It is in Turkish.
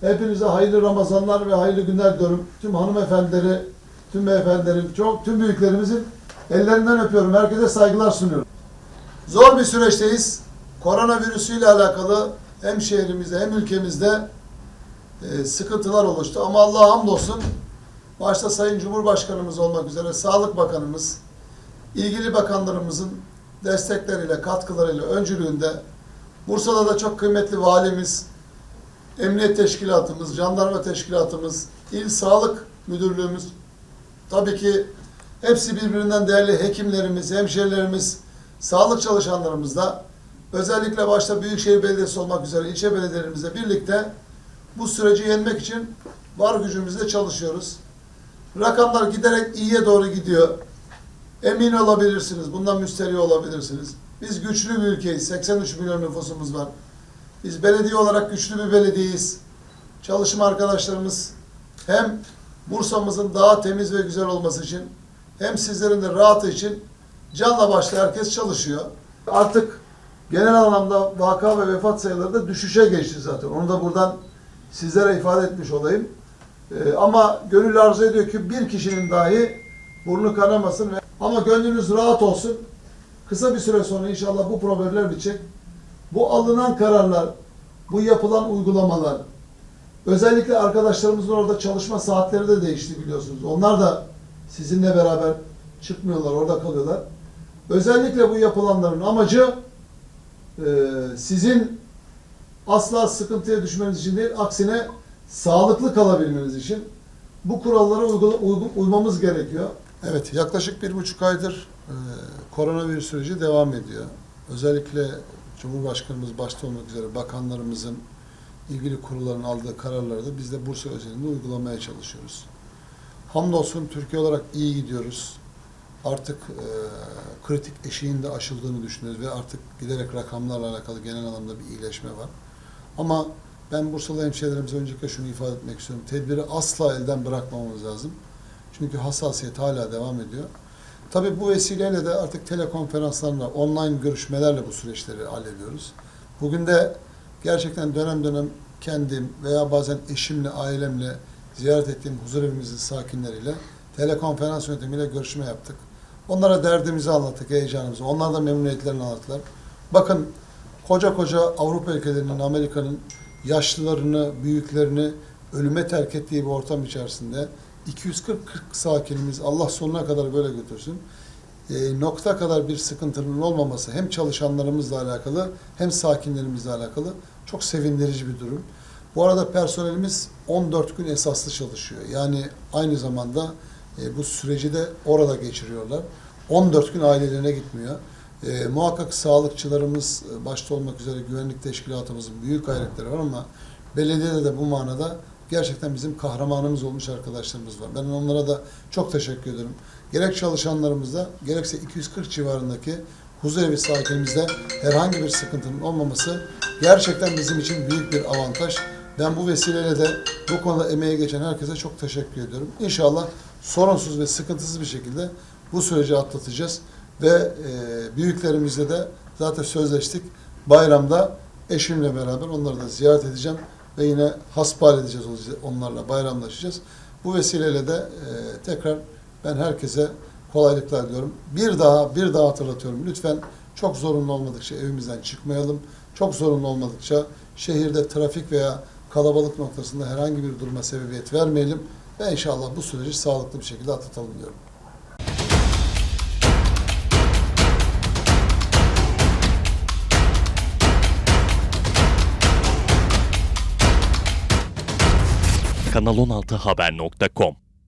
Hepinize hayırlı Ramazanlar ve hayırlı günler diliyorum. Tüm hanımefendileri, tüm beyefendilerin, çok tüm büyüklerimizin ellerinden öpüyorum. Herkese saygılar sunuyorum. Zor bir süreçteyiz. Koronavirüsüyle alakalı hem şehrimizde hem ülkemizde e, sıkıntılar oluştu. Ama Allah'a hamdolsun başta Sayın Cumhurbaşkanımız olmak üzere Sağlık Bakanımız, ilgili bakanlarımızın destekleriyle, katkılarıyla, öncülüğünde Bursa'da da çok kıymetli valimiz, Emniyet Teşkilatımız, Jandarma Teşkilatımız, İl Sağlık Müdürlüğümüz, tabii ki hepsi birbirinden değerli hekimlerimiz, hemşerilerimiz, sağlık çalışanlarımız da özellikle başta Büyükşehir Belediyesi olmak üzere ilçe belediyelerimizle birlikte bu süreci yenmek için var gücümüzle çalışıyoruz. Rakamlar giderek iyiye doğru gidiyor. Emin olabilirsiniz, bundan müsterih olabilirsiniz. Biz güçlü bir ülkeyiz, 83 milyon nüfusumuz var. Biz belediye olarak güçlü bir belediyeyiz. Çalışma arkadaşlarımız hem Bursa'mızın daha temiz ve güzel olması için hem sizlerin de rahatı için canla başla herkes çalışıyor. Artık genel anlamda vaka ve vefat sayıları da düşüşe geçti zaten. Onu da buradan sizlere ifade etmiş olayım. Ee, ama gönül arzu ediyor ki bir kişinin dahi burnu kanamasın. Ve... Ama gönlünüz rahat olsun. Kısa bir süre sonra inşallah bu problemler bitecek. Bu alınan kararlar, bu yapılan uygulamalar, özellikle arkadaşlarımızın orada çalışma saatleri de değişti biliyorsunuz. Onlar da sizinle beraber çıkmıyorlar, orada kalıyorlar. Özellikle bu yapılanların amacı e, sizin asla sıkıntıya düşmeniz için değil, aksine sağlıklı kalabilmeniz için bu kurallara uygula, uygu- uymamız gerekiyor. Evet, yaklaşık bir buçuk aydır e, koronavirüs süreci devam ediyor. Özellikle Cumhurbaşkanımız başta olmak üzere bakanlarımızın ilgili kurulların aldığı kararları da biz de Bursa özelinde uygulamaya çalışıyoruz. Hamdolsun Türkiye olarak iyi gidiyoruz. Artık e, kritik eşiğin de aşıldığını düşünüyoruz ve artık giderek rakamlarla alakalı genel anlamda bir iyileşme var. Ama ben Bursalı hemşehrilerimize öncelikle şunu ifade etmek istiyorum. Tedbiri asla elden bırakmamamız lazım. Çünkü hassasiyet hala devam ediyor. Tabii bu vesileyle de artık telekonferanslarla, online görüşmelerle bu süreçleri hallediyoruz. Bugün de gerçekten dönem dönem kendim veya bazen eşimle, ailemle ziyaret ettiğim huzurevimizin sakinleriyle telekonferans yöntemiyle görüşme yaptık. Onlara derdimizi anlattık, heyecanımızı. Onlar da memnuniyetlerini anlattılar. Bakın koca koca Avrupa ülkelerinin, Amerika'nın yaşlılarını, büyüklerini ölüme terk ettiği bir ortam içerisinde 240 sakinimiz Allah sonuna kadar böyle götürsün. E, nokta kadar bir sıkıntının olmaması hem çalışanlarımızla alakalı hem sakinlerimizle alakalı çok sevindirici bir durum. Bu arada personelimiz 14 gün esaslı çalışıyor. Yani aynı zamanda e, bu süreci de orada geçiriyorlar. 14 gün ailelerine gitmiyor. E, muhakkak sağlıkçılarımız e, başta olmak üzere güvenlik teşkilatımızın büyük gayretleri var ama belediyede de bu manada gerçekten bizim kahramanımız olmuş arkadaşlarımız var. Ben onlara da çok teşekkür ederim. Gerek çalışanlarımızda gerekse 240 civarındaki huzurevi sakinimizde herhangi bir sıkıntının olmaması gerçekten bizim için büyük bir avantaj. Ben bu vesileyle de bu konuda emeğe geçen herkese çok teşekkür ediyorum. İnşallah sorunsuz ve sıkıntısız bir şekilde bu süreci atlatacağız ve e, büyüklerimizle de zaten sözleştik. Bayramda eşimle beraber onları da ziyaret edeceğim ve yine hasbihal edeceğiz onlarla bayramlaşacağız. Bu vesileyle de e, tekrar ben herkese kolaylıklar diliyorum. Bir daha bir daha hatırlatıyorum. Lütfen çok zorunlu olmadıkça evimizden çıkmayalım. Çok zorunlu olmadıkça şehirde trafik veya kalabalık noktasında herhangi bir duruma sebebiyet vermeyelim ve inşallah bu süreci sağlıklı bir şekilde atlatalım diyorum. kanal16haber.com